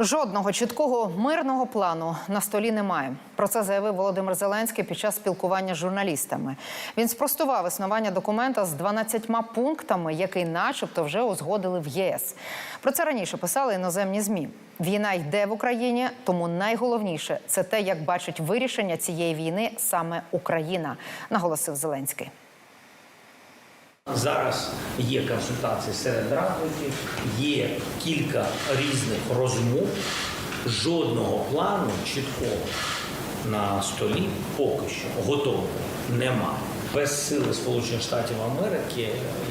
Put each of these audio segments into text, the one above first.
Жодного чіткого мирного плану на столі немає. Про це заявив Володимир Зеленський під час спілкування з журналістами. Він спростував існування документа з 12 пунктами, який, начебто, вже узгодили в ЄС. Про це раніше писали іноземні змі. Війна йде в Україні, тому найголовніше це те, як бачить вирішення цієї війни саме Україна, наголосив Зеленський. Зараз є консультації серед радників, є кілька різних розмов. Жодного плану чіткого на столі поки що готового немає. Без сили Сполучених Штатів Америки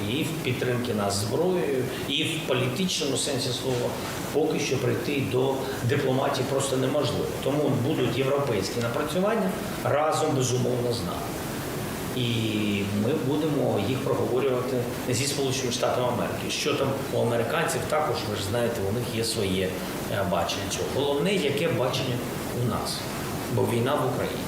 і в підтримки нас зброєю, і в політичному сенсі слова поки що прийти до дипломатії просто неможливо. Тому будуть європейські напрацювання разом безумовно з нами. І ми будемо їх проговорювати зі Сполученими Штатами Америки. Що там у американців також, ви ж знаєте, у них є своє е, бачення цього. Головне, яке бачення у нас, бо війна в Україні.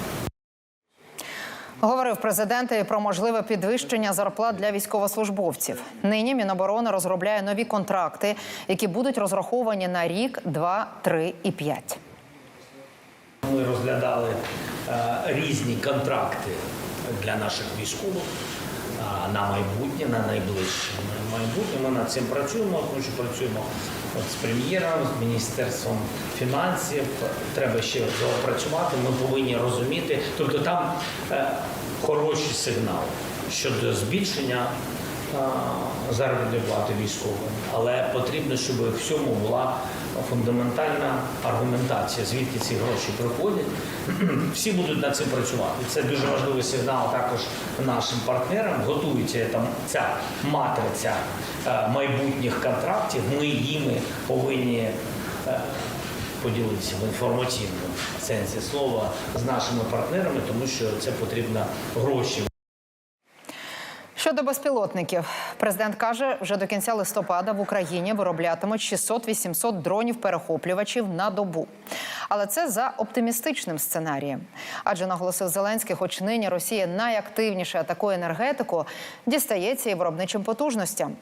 Говорив президент і про можливе підвищення зарплат для військовослужбовців. Нині Міноборони розробляє нові контракти, які будуть розраховані на рік, два, три і п'ять. Ми розглядали е, різні контракти для наших військових на майбутнє, на найближче майбутнє. Ми над цим працюємо, тому працюємо от з прем'єром, з міністерством фінансів. Треба ще доопрацювати. Ми повинні розуміти. Тобто там е, хороші сигнали щодо збільшення заробітної плати військовим, але потрібно, щоб в всьому була фундаментальна аргументація, звідки ці гроші приходять. Всі будуть над цим працювати. Це дуже важливий сигнал також нашим партнерам. Готується там ця матриця е, майбутніх контрактів. Ми їми повинні. е, Поділитися в інформаційному сенсі слова з нашими партнерами, тому що це потрібно гроші Щодо безпілотників, президент каже, вже до кінця листопада в Україні вироблятимуть 600-800 дронів-перехоплювачів на добу. Але це за оптимістичним сценарієм. Адже наголосив Зеленський, хоч нині Росія найактивніше атакує енергетику, дістається і виробничим потужностям.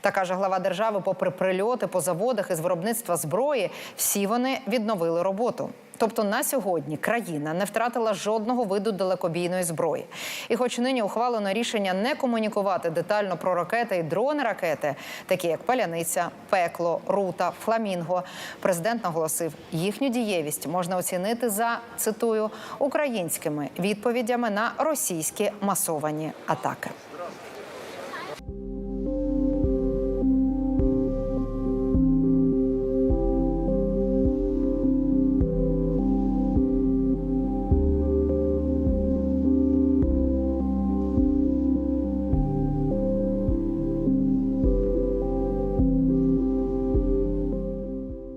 Та каже глава держави, попри прильоти по заводах із виробництва зброї, всі вони відновили роботу. Тобто на сьогодні країна не втратила жодного виду далекобійної зброї. І, хоч нині ухвалено рішення не комунікувати детально про ракети і дрони ракети, такі як паляниця, пекло, рута, фламінго, президент наголосив, їхню дієвість можна оцінити за цитую українськими відповідями на російські масовані атаки.